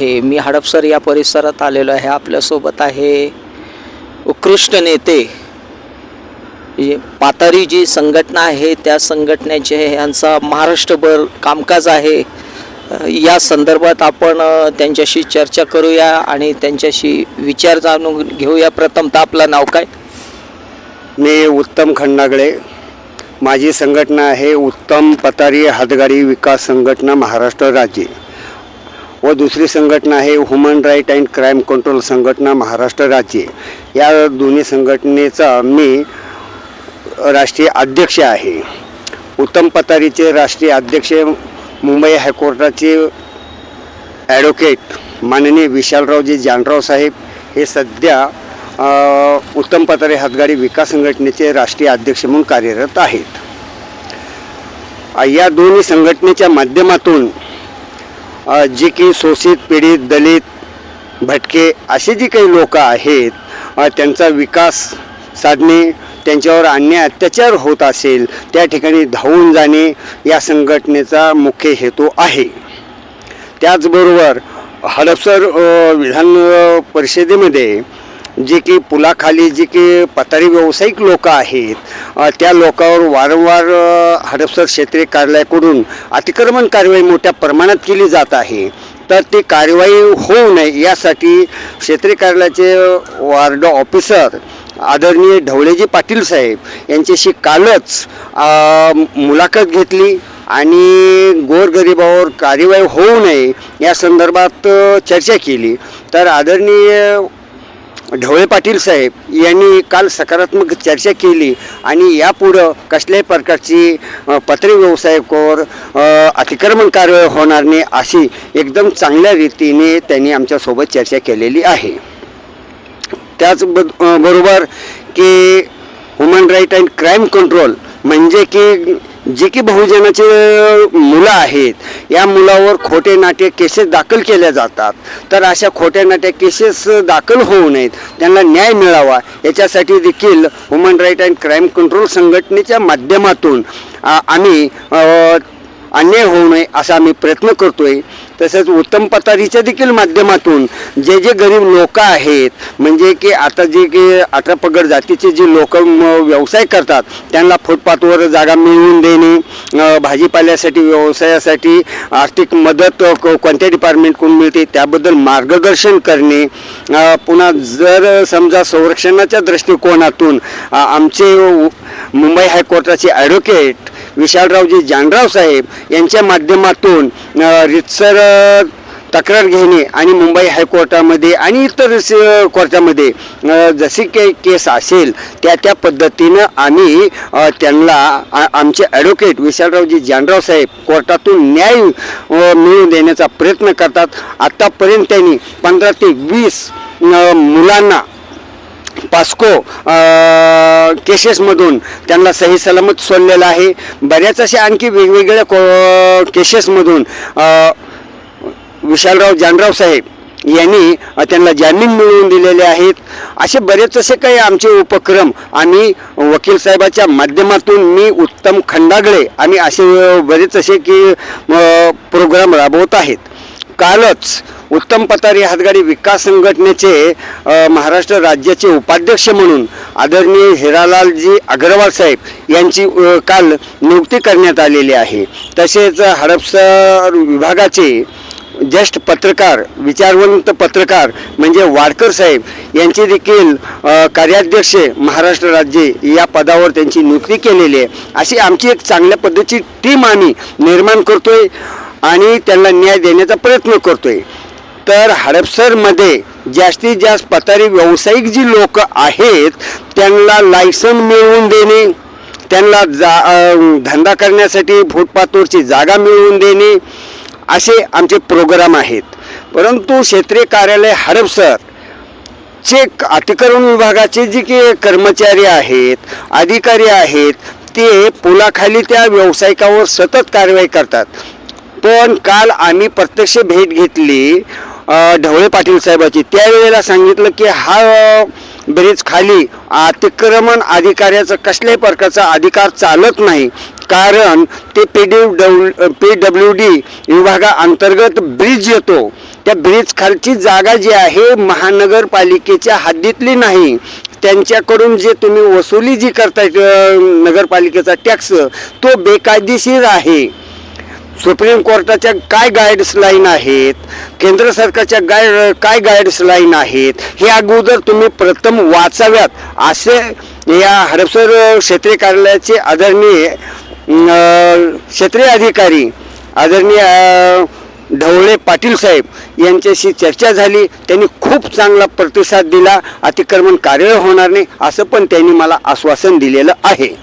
मी हडपसर या परिसरात आलेलो आहे. आपल्यासोबत आहे उत्कृष्ट नेते. म्हणजे पातारी जी संघटना आहे त्या संघटनेचे यांचा महाराष्ट्रभर कामकाज आहे. या संदर्भात आपण त्यांच्याशी चर्चा करूया आणि त्यांच्याशी विचार जाणून घेऊया. प्रथमतः आपलं नाव काय? मी उत्तम खंडागळे. माझी संघटना आहे उत्तम पतारी हातगाडी विकास संघटना महाराष्ट्र राज्य. व दुसरी संघटना आहे human right and crime control संघटना महाराष्ट्र राज्य. या दोन्ही संघटनेचा मी राष्ट्रीय अध्यक्ष आहे. उत्तम पतारीचे राष्ट्रीय अध्यक्ष मुंबई हायकोर्टाचे ॲडव्होकेट माननीय विशालरावजी जानराव साहेब हे सध्या उत्तम पतारे हातगाडी विकास संघटनेचे राष्ट्रीय अध्यक्ष म्हणून कार्यरत आहेत. या दोन्ही संघटनेच्या माध्यमातून जी की शोषित पीडित दलित भटके असे जी काही लोक आहेत त्यांचा विकास साधणे त्यांच्यावर अन्याय अत्याचार होत असेल त्या ठिकाणी धावून जाणे या संघटनेचा मुख्य हेतू आहे. त्याचबरोबर हडपसर विधान परिषदेमध्ये जे की पुलाखाली जे की पतारी व्यावसायिक लोक आहेत त्या लोकांवर वारंवार हडपसर क्षेत्रीय कार्यालयाकडून अतिक्रमण कारवाई मोठ्या प्रमाणात केली जात आहे. तर ती कारवाई होऊ नये यासाठी क्षेत्रीय कार्यालयाचे वार्ड ऑफिसर आदरणीय ढवळेजी पाटील साहेब यांच्याशी कालच मुलाखत घेतली आणि गोरगरिबावर कार्यवाही होऊ नये या संदर्भात चर्चा केली. तर आदरणीय ढवळे पाटील साहेब यांनी काल सकारात्मक चर्चा केली आणि यापुढं कसल्याही प्रकारची पत्रे व्यवसायकोर अ, अतिक्रमण कारवाई होणार नाही अशी एकदम चांगल्या रीतीने त्यांनी आमच्यासोबत चर्चा केलेली आहे. त्याच ब- बरोबर की human right and crime control म्हणजे की जे की बहुजनाचे मुलं आहेत या मुलावर खोटे नाट्य केसेस दाखल केल्या जातात. तर अशा खोट्या नाट्य केसेस दाखल होऊ नयेत त्यांना न्याय मिळावा याच्यासाठी देखील human right and crime control संघटनेच्या माध्यमातून आम्ही अन्याय होऊ नये असा आम्ही प्रयत्न करतोय. तसंच उत्तम पतारीच्या देखील माध्यमातून जे जे गरीब लोक आहेत म्हणजे की आता जे की अठरा पगड जातीचे जे लोक व्यवसाय करतात त्यांना फुटपाथवर जागा मिळवून देणे भाजीपाल्यासाठी व्यवसायासाठी आर्थिक मदत को- कोणत्या डिपार्टमेंटकडून मिळते त्याबद्दल मार्गदर्शन करणे. पुन्हा जर समजा संरक्षणाच्या दृष्टिकोनातून आमचे मुंबई हायकोर्टाचे ॲडव्होकेट विशालरावजी जानराव साहेब यांच्या माध्यमातून रितसर तक्रार घेणे आणि मुंबई हायकोर्टामध्ये आणि इतर कोर्टामध्ये जसे जशी काही केस असेल त्या त्या पद्धतीनं आम्ही त्यांना आमचे ॲडव्होकेट विशालरावजी जानराव साहेब कोर्टातून न्याय मिळवून देण्याचा प्रयत्न करतात. आत्तापर्यंत त्यांनी पंधरा ते वीस मुलांना पास्को केसेसमधून त्यांना सही सलामत सोडलेलं आहे. बऱ्याच अशा आणखी वेगवेगळ्या को केसेसमधून विशालराव जानराव साहेब यांनी त्यांना जामीन मिळवून दिलेले आहेत. असे बरेच असे काही आमचे उपक्रम आम्ही वकील साहेबाच्या माध्यमातून मी उत्तम खंडागळे आम्ही असे बरेच असे की प्रोग्राम राबवत आहेत. कालच उत्तम पतारी हातगाडी विकास संघटनेचे महाराष्ट्र राज्याचे उपाध्यक्ष म्हणून आदरणीय हिरालालजी अग्रवाल साहेब यांची काल नियुक्ती करण्यात आलेली आहे. तसेच हडपसर विभागाचे ज्येष्ठ पत्रकार विचारवंत पत्रकार म्हणजे वाडकर साहेब यांची देखील कार्याध्यक्ष महाराष्ट्र राज्य या पदावर त्यांची नियुक्ती केलेली आहे. अशी आमची एक चांगल्या पद्धतीची टीम आम्ही निर्माण करतोय. आणि त्यांना न्याय देण्याचा प्रयत्न करतोय. तर हडपसरमध्ये जास्तीत जास्त पतारी व्यावसायिक जी लोक आहेत त्यांना लायसन मिळवून देणे त्यांना जा धंदा करण्यासाठी फुटपाथवरची जागा मिळवून देणे असे आमचे प्रोग्राम आहेत. परंतु क्षेत्रीय कार्यालय हडपसर चे अतिक्रमण विभागाचे जे की कर्मचारी आहेत अधिकारी आहेत ते पुलाखाली त्या व्यावसायिकावर सतत कारवाई करतात. पण काल आम्ही प्रत्यक्ष भेट घेतली ढवळे पाटील साहेबाची. त्यावेळेला सांगितलं की हा ब्रिज खाली अतिक्रमण अधिकाऱ्याचा कसल्याही प्रकारचा अधिकार चालत नाही. कारण ते P D W P W D विभागाअंतर्गत ब्रिज येतो. त्या ब्रिज खालची जागा जी आहे महानगरपालिकेच्या हद्दीतली नाही. त्यांच्याकडून जे तुम्ही वसुली जी करताय नगरपालिकेचा टॅक्स तो बेकायदेशीर आहे. सुप्रीम कोर्टाच्या काय गाईड्स लाईन आहेत? केंद्र सरकारच्या गाय काय गाईड्स लाईन आहेत? हे अगोदर तुम्ही प्रथम वाचाव्यात. असे या हडपसर क्षेत्रीय कार्यालयाचे आदरणीय क्षेत्रीय अधिकारी आदरणीय ढवळे पाटील साहेब यांच्याशी चर्चा झाली. त्यांनी खूप चांगला प्रतिसाद दिला. अतिक्रमण कार्य होणार नाही असं पण त्यांनी मला आश्वासन दिलेलं आहे.